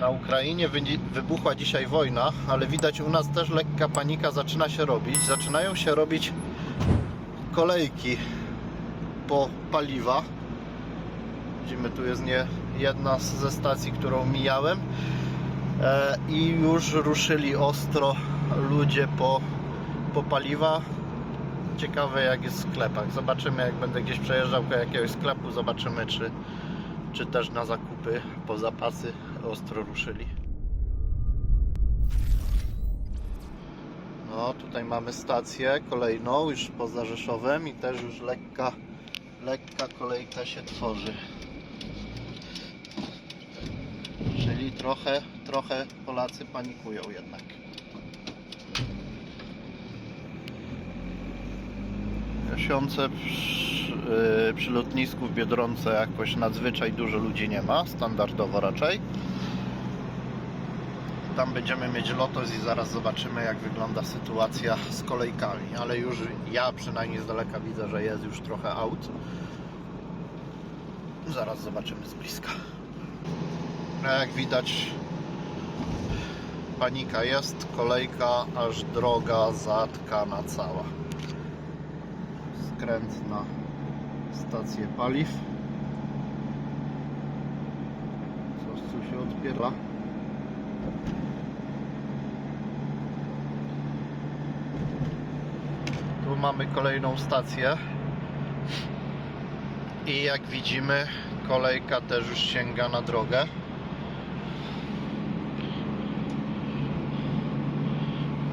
Na Ukrainie wy- wybuchła dzisiaj wojna, ale widać u nas też lekka panika zaczyna się robić. Zaczynają się robić kolejki po paliwa. Widzimy, tu jest nie jedna ze stacji, którą mijałem. E, I już ruszyli ostro ludzie po, po paliwa. Ciekawe jak jest w sklepach. Zobaczymy jak będę gdzieś przejeżdżał do jakiegoś sklepu, zobaczymy czy, czy też na zakupy po zapasy ostro ruszyli. No tutaj mamy stację kolejną już poza Rzeszowem i też już lekka, lekka kolejka się tworzy. Czyli trochę, trochę Polacy panikują jednak. Jasiące przy, yy, przy lotnisku w Biedronce jakoś nadzwyczaj dużo ludzi nie ma, standardowo raczej. Tam będziemy mieć lotos i zaraz zobaczymy jak wygląda sytuacja z kolejkami, ale już ja przynajmniej z daleka widzę, że jest już trochę aut. Zaraz zobaczymy z bliska. No jak widać panika jest, kolejka aż droga zatkana cała. Skręt na stację paliw. Coś tu się odpiera. Mamy kolejną stację. I jak widzimy, kolejka też już sięga na drogę.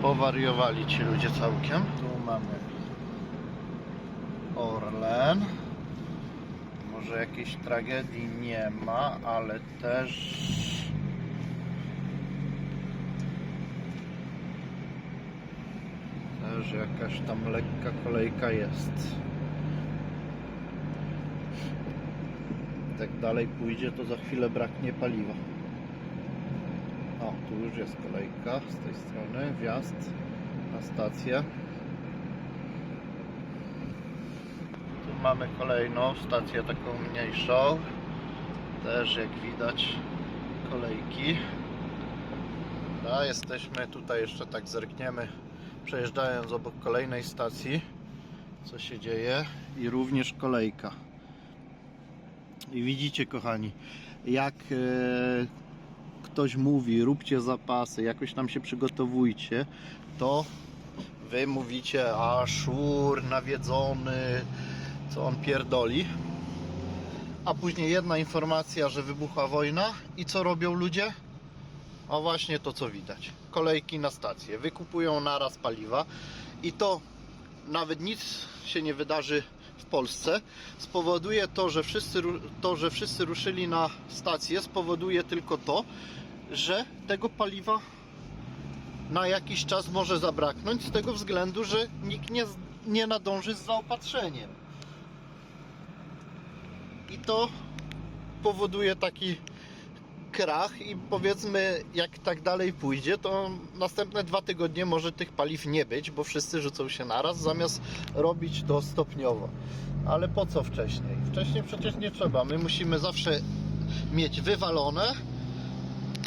Powariowali ci ludzie całkiem. Tu mamy Orlen. Może jakiejś tragedii nie ma, ale też też jakaś tam lekka kolejka jest. Tak dalej pójdzie, to za chwilę braknie paliwa. O, tu już jest kolejka z tej strony, wjazd na stację. Tu mamy kolejną stację taką mniejszą. Też jak widać kolejki. A, jesteśmy tutaj jeszcze tak zerkniemy przejeżdżając obok kolejnej stacji co się dzieje i również kolejka. I widzicie kochani, jak e, ktoś mówi, róbcie zapasy, jakoś tam się przygotowujcie, to wy mówicie, a szur, nawiedzony, co on pierdoli. A później jedna informacja, że wybuchła wojna i co robią ludzie? A właśnie to co widać. Kolejki na stację, wykupują naraz paliwa i to nawet nic się nie wydarzy w Polsce, spowoduje to, że wszyscy, to, że wszyscy ruszyli na stację, spowoduje tylko to, że tego paliwa na jakiś czas może zabraknąć z tego względu, że nikt nie, nie nadąży z zaopatrzeniem. I to powoduje taki krach i powiedzmy jak tak dalej pójdzie, to następne dwa tygodnie może tych paliw nie być, bo wszyscy rzucą się naraz, zamiast robić to stopniowo. Ale po co wcześniej? Wcześniej przecież nie trzeba. My musimy zawsze mieć wywalone,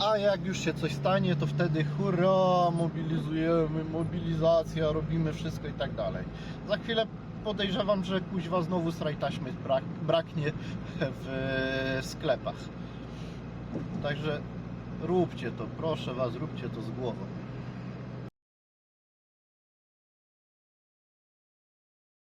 a jak już się coś stanie, to wtedy hurra, mobilizujemy, mobilizacja, robimy wszystko i tak dalej. Za chwilę podejrzewam, że kuźwa znowu straj taśmy brak, braknie w sklepach. Także róbcie to, proszę Was, róbcie to z głową.